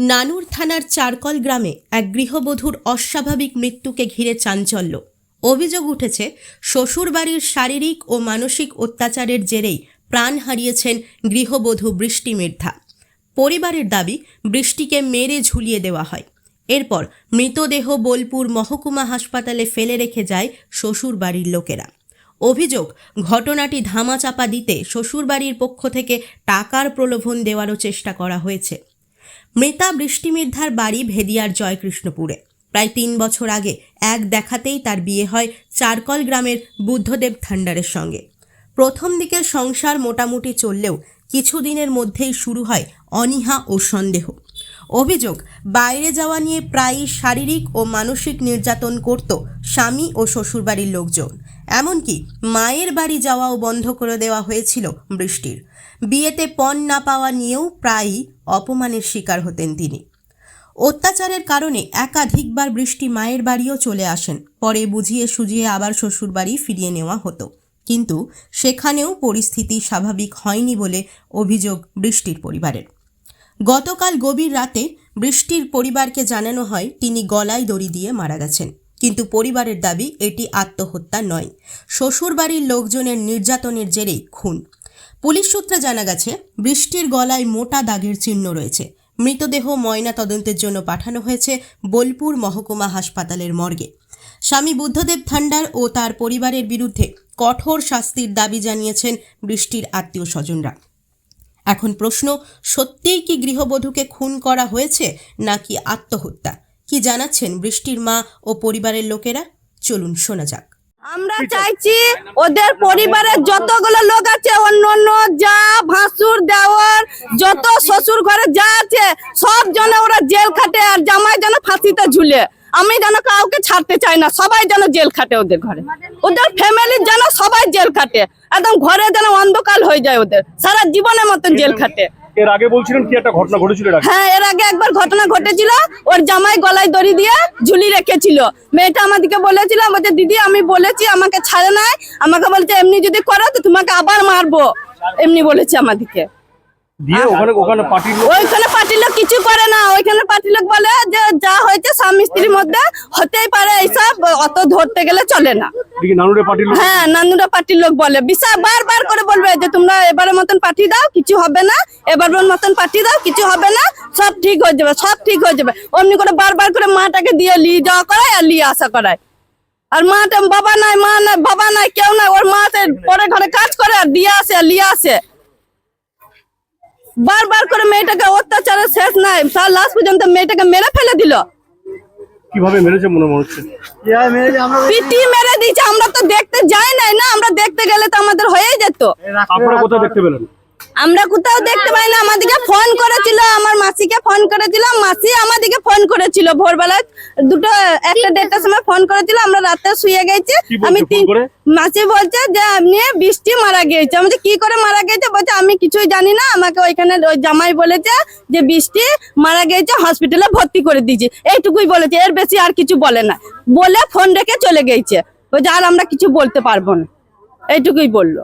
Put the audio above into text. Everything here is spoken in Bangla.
নানুর থানার চারকল গ্রামে এক গৃহবধূর অস্বাভাবিক মৃত্যুকে ঘিরে চাঞ্চল্য। অভিযোগ উঠেছে, শ্বশুরবাড়ির শারীরিক ও মানসিক অত্যাচারের জেরেই প্রাণ হারিয়েছেন গৃহবধূ বৃষ্টি মির্ধা। পরিবারের দাবি, বৃষ্টিকে মেরে ঝুলিয়ে দেওয়া হয়। এরপর মৃতদেহ বোলপুর মহকুমা হাসপাতালে ফেলে রেখে যায় শ্বশুরবাড়ির লোকেরা। অভিযোগ, ঘটনাটি ধামাচাপা দিতে শ্বশুরবাড়ির পক্ষ থেকে টাকার প্রলোভন দেওয়ারও চেষ্টা করা হয়েছে। মৃতা বৃষ্টি মির্ধার বাড়ি ভেদিয়ার জয়কৃষ্ণপুরে। প্রায় তিন বছর আগে এক দেখাতেই তার বিয়ে হয় চারকল গ্রামের বুদ্ধদেব থান্ডারের সঙ্গে। প্রথম দিকের সংসার মোটামুটি চললেও কিছুদিনের মধ্যেই শুরু হয় অনীহা ও সন্দেহ। অভিযোগ, বাইরে যাওয়া নিয়ে প্রায়ই শারীরিক ও মানসিক নির্যাতন করত স্বামী ও শ্বশুরবাড়ির লোকজন। এমনকি মায়ের বাড়ি যাওয়াও বন্ধ করে দেওয়া হয়েছিল বৃষ্টির। বিয়েতে পণ না পাওয়া নিয়েও প্রায়ই অপমানের শিকার হতেন তিনি। অত্যাচারের কারণে একাধিকবার বৃষ্টি মায়ের বাড়িও চলে আসেন। পরে বুঝিয়ে সুঝিয়ে আবার শ্বশুরবাড়ি ফিরিয়ে নেওয়া হতো। কিন্তু সেখানেও পরিস্থিতি স্বাভাবিক হয়নি বলে অভিযোগ বৃষ্টির পরিবারের। গতকাল গভীর রাতে বৃষ্টির পরিবারকে জানানো হয়, তিনি গলায় দড়ি দিয়ে মারা গেছেন। কিন্তু পরিবারের দাবি, এটি আত্মহত্যা নয়। শ্বশুরবাড়ির লোকজনের নির্যাতনের জেরেই খুন। পুলিশ সূত্রে জানা গেছে, বৃষ্টির গলায় মোটা দাগের চিহ্ন রয়েছে। মৃতদেহ ময়না তদন্তের জন্য পাঠানো হয়েছে বোলপুর মহকুমা হাসপাতালের মর্গে। স্বামী বুদ্ধদেব থান্ডার ও তার পরিবারের বিরুদ্ধে কঠোর শাস্তির দাবি জানিয়েছেন বৃষ্টির আত্মীয় স্বজনরা এখন প্রশ্ন, সত্যিই কি গৃহবধূকে খুন করা হয়েছে নাকি আত্মহত্যা? কি জানাচ্ছেন বৃষ্টির মা ও পরিবারের লোকেরা? চলুন শোনা যাক। আমরা চাইছি ওদের পরিবারের যতগুলো লোক আছে অন্য অন্য যা ভাসুর দেওয়ার যত শ্বশুর ঘরে যা আছে সব জনে ওরা জেল খাটে আর জামাই যেন ফাঁসিতে ঝুলে। আমি যেন কাউকে ছাড়তে চাই না সবাই যেন জেল খাটে ওদের ঘরে। ওদের ফ্যামিলির যেন সবাই জেল খাটে একদম ঘরে যেন অন্ধকার হয়ে যায় ওদের সারা জীবনের মতন জেল খাটে। এর আগে বলছিলেন কি একটা ঘটনা ঘটেছিল হ্যাঁ এর আগে একবার ঘটনা ঘটেছিল ওর জামাই গলায় দড়ি দিয়ে ঝুলি রেখেছিল। মেয়েটা আমাদেরকে বলেছিল বলছে দিদি আমি বলেছি আমাকে ছাড়ে নাই আমাকে বলছে এমনি যদি করো তো তোমাকে আবার মারবো। এমনি বলেছে আমাদেরকে। দিয়ে ওখানে ওখানে পার্টির লোক ওইখানে পার্টির লোক কিছু করে না। ওইখানে পার্টির লোক বলে যে যা হয়েছে স্বামী স্ত্রীর মধ্যে হতেই পারে এইসব অত ধরতে গেলে চলে না। দিকে পার্টির লোক? হ্যাঁ নানুরা পার্টির লোক বলে। বিশা বারবার করে বলবে যে তোমরা এবারের মতন পাঠিয়ে দাও কিছু হবে না। এবারের মতন দাও কিছু হবে না। সব ঠিক হয়ে যাবে সব ঠিক হয়ে যাবে। অমনি করে বারবার করে মাটাকে দিয়ে নিয়ে যাওয়া করায় আর নিয়ে আসা করায়। আর মাটা বাবা নাই মা নাই বাবা নাই কেউ নাই। ওর মা পরে ঘরে কাজ করে আর দিয়ে আসে আর নিয়ে আসে। বারবার করে মেয়েটাকে অত্যাচারের শেষ নাই। তার লাস্ট পর্যন্ত মেয়েটাকে মেরে ফেলে দিল। কীভাবে মেরেছে মনে মনে হচ্ছে? পিটি মেরে দিয়েছে আমরা তো দেখতে যাই নাই না আমরা দেখতে গেলে তো আমাদের হয়েই যেত। আপনারা কোথায় দেখতে পেলেন? আমরা কোথাও দেখতে পাই না। আমাদেরকে ফোন করেছিল আমার মাসিকে ফোন করেছিল মাসি আমাদেরকে ফোন করেছিল ভোরবেলায়। দুটো একটা দেড়টার সময় ফোন করেছিল আমরা রাতে শুয়ে গেছি। আমি মাসি বলছে যে আপনি বৃষ্টি মারা গিয়েছে। আমাদের কি করে মারা গেছে বলছে আমি কিছুই জানি না। আমাকে ওইখানে ওই জামাই বলেছে যে বৃষ্টি মারা গেছে হসপিটালে ভর্তি করে দিয়েছে। এইটুকুই বলেছে। এর বেশি আর কিছু বলে না। বলে ফোন রেখে চলে গেছে। বলছে আর আমরা কিছু বলতে পারব না। এইটুকুই বলল।